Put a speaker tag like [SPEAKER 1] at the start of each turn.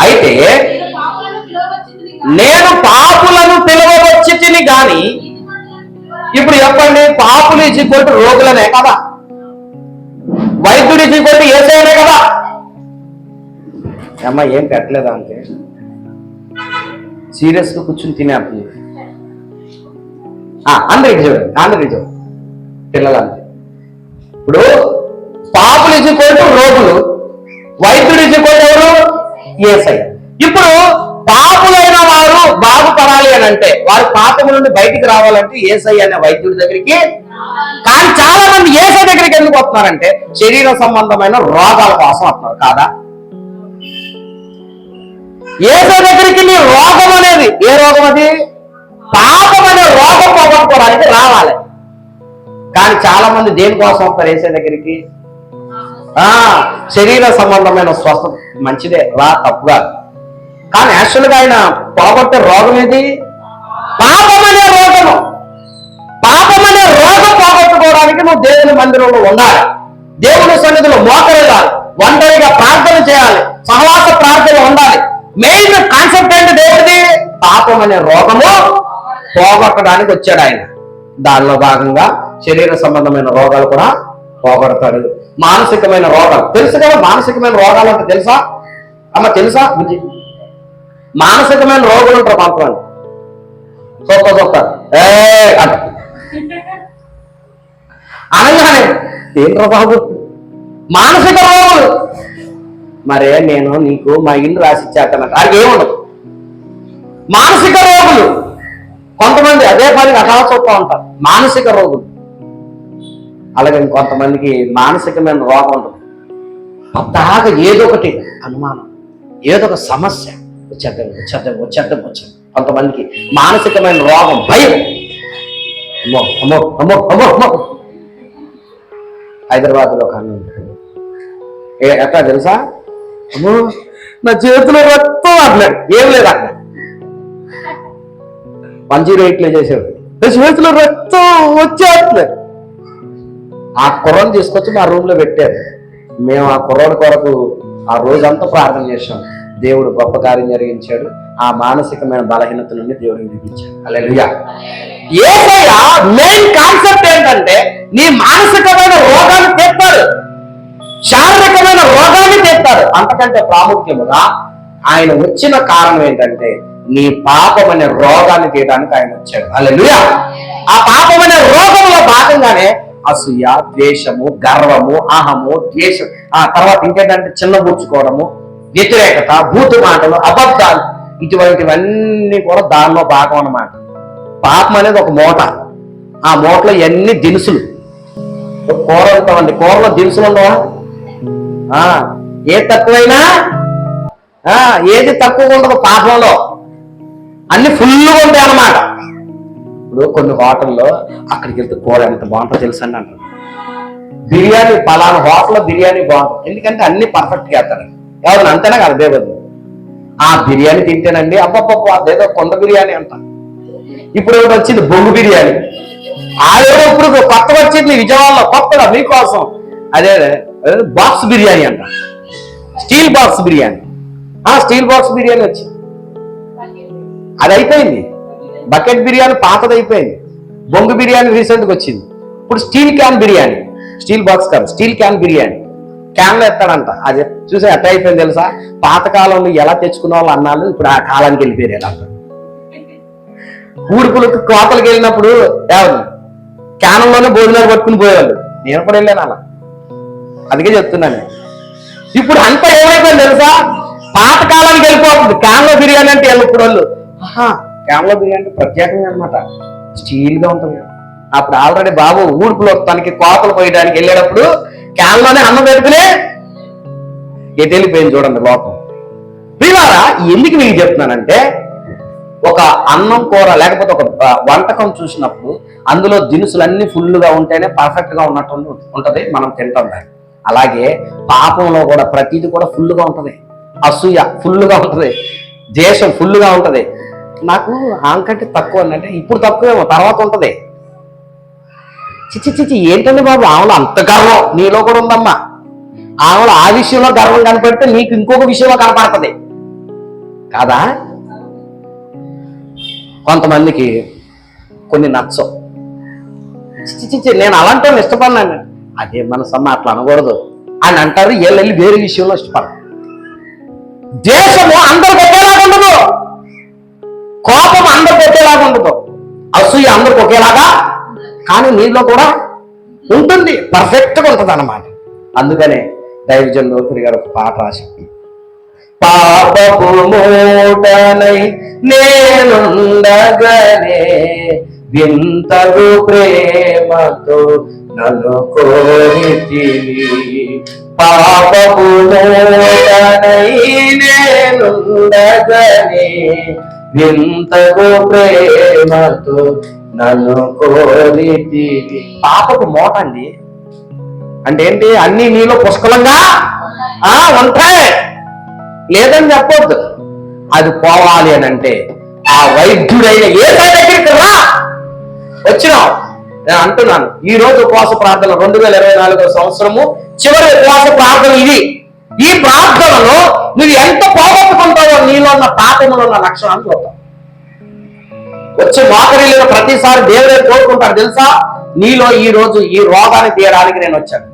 [SPEAKER 1] అయితే
[SPEAKER 2] నేను పాపులను పిలవవచ్చుదును
[SPEAKER 1] తిని గాని ఇప్పుడు చెప్పండి పాపులు ఇచ్చికొట్టు రోగులనే కదా? వైద్యుడు ఇచ్చికొట్టు ఏసైనే కదా? అమ్మ ఏం పెట్టలేదా అంటే సీరియస్గా కూర్చుని తినేస్తుంది ఆ, అందరికి చూడండి అందరికి చూడండి పిల్లలంతే ఇప్పుడు పాపులు ఇచ్చికొట్టు రోగులు వైద్యుడు ఇచ్చికొట్టు ఏసై ఇప్పుడు పాపులైన వారు బాగుపడాలి అని అంటే వారు పాపము నుండి బయటికి రావాలంటే ఏసై అనే వైద్యుడి దగ్గరికి కానీ చాలా మంది ఏసై దగ్గరికి ఎందుకు వస్తున్నారంటే శరీర సంబంధమైన రోగాల కోసం వస్తున్నారు కాదా? ఏసై దగ్గరికి నీ రోగం అనేది ఏ రోగం అది? పాపం అనే రోగం పోగొట్టుకోవడానికి రావాలి. కానీ చాలా మంది దేనికోసం వస్తారు ఏసై దగ్గరికి? ఆ శరీర సంబంధమైన స్వస్థత మంచిదే రా తప్పుగా. కానీ యాక్చువల్గా ఆయన పోగొట్టే రోగం ఏది? పాపం అనే రోగము. పాపం అనే రోగం పోగొట్టుకోవడానికి నువ్వు దేవుని మందిరంలో ఉండాలి. దేవుని సన్నిధిలో మోకరేయాలి ఒంటరిగా ప్రార్థన చేయాలి. సహవాస ప్రార్థన ఉండాలి. మెయిన్ కాన్సెప్ట్ ఏంటి దేవుడిది పాపం అనే రోగము పోగొట్టడానికి వచ్చాడు ఆయన. దానిలో భాగంగా శరీర సంబంధమైన రోగాలు కూడా పోగొడతాడు మానసికమైన రోగాలు. తెలుసు కదా మానసికమైన రోగాలు అంటే తెలుసా? అమ్మ తెలుసా? మానసికమైన రోగులు ఉంటారు కొంతమంది చూస్తా చూస్తా ఏ అంట. అనగానే ఏంట్రా బాబు? మానసిక రోగులు. మరే నేను నీకు మా ఇల్లు రాసిచ్చాకన్నట్టు అది ఏముండదు మానసిక రోగులు. కొంతమంది అదే పని అలా చూస్తూ ఉంటారు. మానసిక రోగులు. అలాగే కొంతమందికి మానసికమైన రోగం ఉంటుంది పద్దాగా ఏదో ఒకటి అనుమానం ఏదో ఒక సమస్య వచ్చేద్దాం వచ్చేద్దాం వచ్చేద్దాం వచ్చేద్దాం. కొంతమందికి మానసికమైన రోగం భయం. అమ్మో అమ్మో అమ్మో అమ్మో అమ్మో. హైదరాబాద్లో కానీ ఏ ఎట్లా తెలుసా? అమ్మో నా చేతిలో రక్తం అట్లేదు ఏం లేదు అక్కడ వన్ జీరో ఎయిట్లో చేసేవాడు. నా చేతిలో రక్తం వచ్చేట్లేదు. ఆ కుర్రను తీసుకొచ్చి మా రూమ్లో పెట్టారు. మేము ఆ కుర్రోడి కొరకు ఆ రోజంతా ప్రార్థన చేశాం. దేవుడు గొప్ప కార్యం జరిగించాడు. ఆ మానసికమైన బలహీనత నుండి దేవుడిని విడిపించాడు అలెలుయా ఏసయ్య మెయిన్ కాన్సెప్ట్ ఏంటంటే నీ మానసికమైన రోగాన్ని తెస్తాడు శారీరకమైన రోగాన్ని తెస్తాడు అంతకంటే ప్రాముఖ్యముగా ఆయన వచ్చిన కారణం ఏంటంటే నీ పాపం అనే రోగాన్ని తీయడానికి ఆయన వచ్చాడు. అలా ఆ అసూయ ద్వేషము గర్వము అహము ద్వేషం. ఆ తర్వాత ఇంకేంటంటే చిన్నబుచ్చుకోవడము వ్యతిరేకత బూతు మాటలు అబద్ధాలు ఇటువంటివన్నీ కూడా దానిలో భాగం అన్నమాట. పాపం అనేది ఒక మూట. ఆ మూటలో ఎన్ని దినుసులు? కూర ఉంటామండి కూరలో దినుసులు ఉండవా ఆ, ఏ తక్కువైనా ఆ, ఏది తక్కువ ఉండదు పాపంలో. అన్ని ఫుల్గా ఉంటాయి అన్నమాట ఇప్పుడు కొన్ని హోటల్లో అక్కడికి వెళ్తే కూర ఎంత బాగుంటుందో తెలుసు అండి అంటారు. బిర్యానీ పలానా హోటల్లో బిర్యానీ బాగుంటుంది. ఎందుకంటే అన్ని పర్ఫెక్ట్గా వేస్తారు ఎవరు అంతేనా కదా దేవద్దు ఆ బిర్యానీ తింటేనండి అబ్బబ్బబ్బ అదేదో కొండ బిర్యానీ అంట. ఇప్పుడు ఒకటి వచ్చింది? బొంగు బిర్యానీ. ఆడేదో ఇప్పుడు కొత్తగా వచ్చింది విజయవాడలో కొత్తగా మీకోసం. అదే అదే బాక్స్ బిర్యానీ అంట. Steel box biryani. ఆ స్టీల్ బాక్స్ బిర్యానీ వచ్చింది. అది అయిపోయింది. బకెట్ బిర్యానీ పాతదైపోయింది. బొంగు బిర్యానీ రీసెంట్గా వచ్చింది. ఇప్పుడు steel can biryani. Steel box కాదు స్టీల్ క్యాన్ బిర్యానీ. క్యాన్లో ఎత్తాడంట. అది చూసే ఎట్ట అయిపోయింది తెలుసా? పాతకాలంలో ఎలా తెచ్చుకున్న వాళ్ళు అన్నాళ్ళు ఇప్పుడు ఆ కాలానికి వెళ్ళిపోయారు ఎలా అంటారు ఊడుపులకు కోతలకు వెళ్ళినప్పుడు ఎవరు? క్యాన్లోనే భోజనాలు పట్టుకుని పోయేవాళ్ళు. నేను కూడా వెళ్ళాను అలా. అందుకే చెప్తున్నాను ఇప్పుడు అంతా ఏమైపోయింది తెలుసా? పాతకాలానికి వెళ్ళిపోతుంది. క్యాన్లో బిర్యానీ అంటే వెళ్ళి వాళ్ళు ఆహా, బిర్యానీ ప్రత్యేకంగా అనమాట స్టీల్గా ఉంటుంది అప్పుడు ఆల్రెడీ బాబు ఊడుపులో తనకి కోతలు పోయడానికి వెళ్ళేటప్పుడు క్యాన్లోనే అన్నం పెట్టుకునే ఎటు వెళ్ళిపోయింది చూడండి లోపం. ప్రియులారా ఎందుకు మీకు చెప్తున్నానంటే ఒక అన్నం కూర లేకపోతే ఒక వంటకం చూసినప్పుడు అందులో దినుసులు అన్ని ఫుల్గా ఉంటేనే పర్ఫెక్ట్గా ఉన్నట్టు ఉంటుంది మనం తింటాం దాన్ని. అలాగే పాపంలో కూడా ప్రతిది కూడా ఫుల్గా ఉంటుంది. అసూయ ఫుల్గా ఉంటుంది. దేశం ఫుల్గా ఉంటుంది. నాకు ఆంకంటే తక్కువ అంటే ఇప్పుడు తక్కువేమో తర్వాత ఉంటది. చిచ్చి చిచ్చి ఏంటండి బాబు ఆమెలో అంత గర్వం? నీలో కూడా ఉందమ్మా. ఆమెలో ఆ విషయంలో గర్వం కనపడితే నీకు ఇంకొక విషయంలో కనపడుతుంది. కాదా? కొంతమందికి కొన్ని నచ్చవు. చిచ్చి చిచ్చి నేను అలాంటి వాళ్ళని ఇష్టపడినాను అదే మనసమ్మ అట్లా అనకూడదు. అని అంటారు వీళ్ళు వెళ్ళి వేరే విషయంలో ఇష్టపడరు. దేశము అందరు ఒకేలాగా కోపం అందరికి ఒకేలాగా ఉండదు. అసూయ అందరికి ఒకేలాగా కానీ నీలో కూడా ఉంటుంది. పర్ఫెక్ట్గా ఉంటుంది అన్నమాట అందుకనే దైవజన్ నోకరి గారు ఒక పాట రాసి పాపపు మూటనై నేనుండగనే వింతగు ప్రేమతో నన్ను కోరితివి. పాపపు మూటనై నేనుండగనే వింతగు ప్రేమతో నన్ను కోరితివి. పాపకు మోట అండి. అంటే ఏంటి? అన్ని నీలో పుష్కలంగా? ఆ ఉంటాయి. లేదని చెప్పొద్దు. అది పోవాలి అని అంటే ఆ వైద్యుడైన ఏ దగ్గరికి రా. వచ్చినావు. నేను అంటున్నాను. ఈ రోజు ఉపవాస ప్రార్థన రెండు వేల ఇరవై నాలుగో సంవత్సరము చివరి ఉపవాస ప్రార్థన ఇది. ఈ ప్రార్థనలో నువ్వు ఎంత పోగొట్టుకుంటావో నీలో ఉన్న పాపములో ఉన్న లక్షణాలు చూద్దాం. వచ్చి మోకరిల్లిన ప్రతిసారి దేవుడే కోరుకుంటారు తెలుసా? నీలో ఈ రోజు ఈ రోగాన్ని తీయడానికి నేను వచ్చాను.